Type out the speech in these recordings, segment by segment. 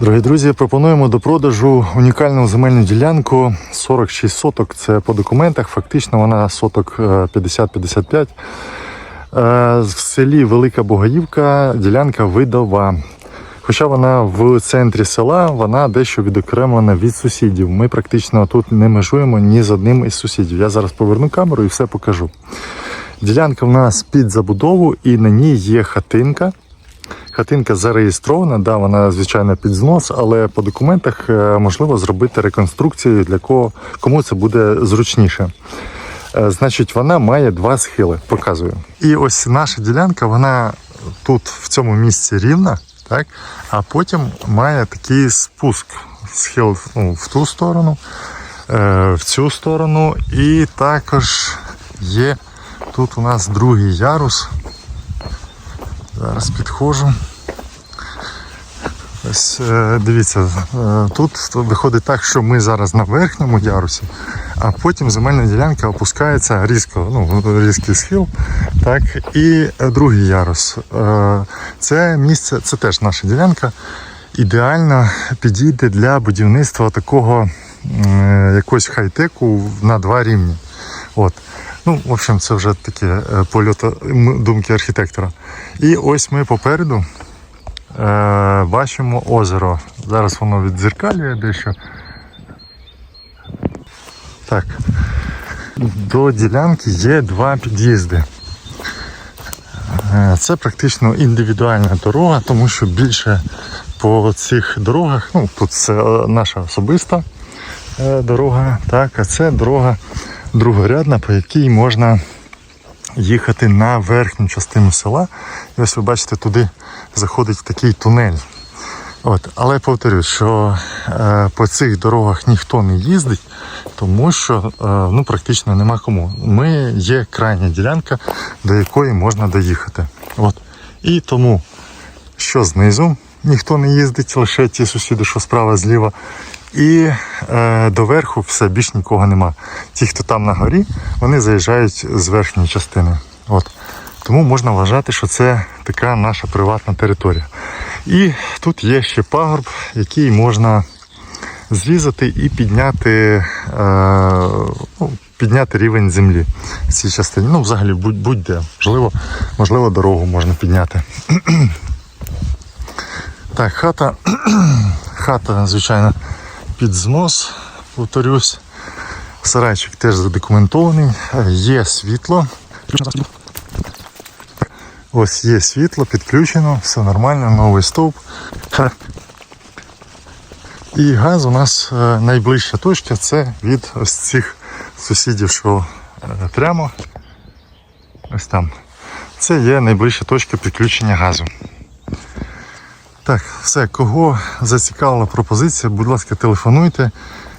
Дорогі друзі, пропонуємо до продажу унікальну земельну ділянку 46 соток. Це по документах. Фактично вона соток е, 50-55. Е, В селі Велика Богаївка ділянка видова. Хоча вона в центрі села, вона дещо відокремлена від сусідів. Ми практично тут не межуємо ні з одним із сусідів. Я зараз поверну камеру і все покажу. Ділянка в нас під забудову і на ній є хатинка. Хатинка зареєстрована, да, вона звичайно під знос, але по документах е, можливо зробити реконструкцію для кого кому це буде зручніше. Е, Значить, вона має два схили, показую. І ось наша ділянка, вона тут в цьому місці рівна, так? а потім має такий спуск, схил ну, в ту сторону, е, в цю сторону, і також є тут у нас другий ярус. Зараз підходжу. Ось е, дивіться, е, тут виходить так, що ми зараз на верхньому ярусі, а потім земельна ділянка опускається різко, ну, різкий схил. Так, і другий ярус. Е, Це місце, це теж наша ділянка. Ідеально підійде для будівництва такого якогось хай-теку на два рівні. От. Ну, в общем, це вже таке е, польот думки архітектора. І ось ми попереду е, бачимо озеро. Зараз воно віддзеркалює дещо. Так. До ділянки є два під'їзди. Е, Це практично індивідуальна дорога, тому що більше по цих дорогах, ну тут це наша особиста е, дорога, так, а це дорога другорядна, по якій можна їхати на верхню частину села. І ось ви бачите, туди заходить такий тунель. От, але повторюю, що е, по цих дорогах ніхто не їздить, тому що е, ну, практично нема кому. Ми є крайня ділянка, до якої можна доїхати. От. І тому, що знизу ніхто не їздить, лише ті сусіди, що справа зліва. І е, доверху все більш нікого нема. Ті, хто там на горі, вони заїжджають з верхньої частини. От. Тому можна вважати, що це така наша приватна територія. І тут є ще пагорб, який можна зрізати і підняти, е, ну, підняти рівень землі в цій частині. Ну, взагалі, будь- будь-де. Можливо, можливо, дорогу можна підняти. Так, хата, хата, звичайно, під знос, повторюсь. Сарайчик теж задокументований, є світло. Ось є світло, підключено, все нормально, новий стовп. І газ у нас е, найближча точка це від ось цих сусідів, що е, прямо ось там. Це є найближча точка підключення газу. Так, все, кого зацікавила пропозиція, будь ласка, телефонуйте.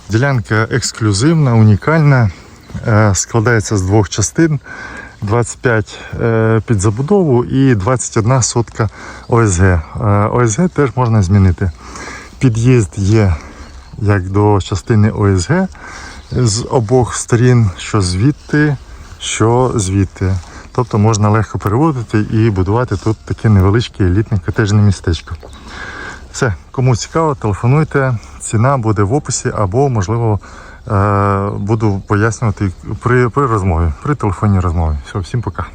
Ділянка ексклюзивна, унікальна, е, складається з двох частин. 25 е, під забудову і 21 сотка ОСГ. Е, ОСГ теж можна змінити. Під'їзд є як до частини ОСГ з обох сторін, що звідти, що звідти. Тобто можна легко переводити і будувати тут таке невеличке елітне котежне містечко. Все, кому цікаво, телефонуйте. Ціна буде в описі або, можливо, е, буду пояснювати при, при розмові, при телефонній розмові. Все, всім пока.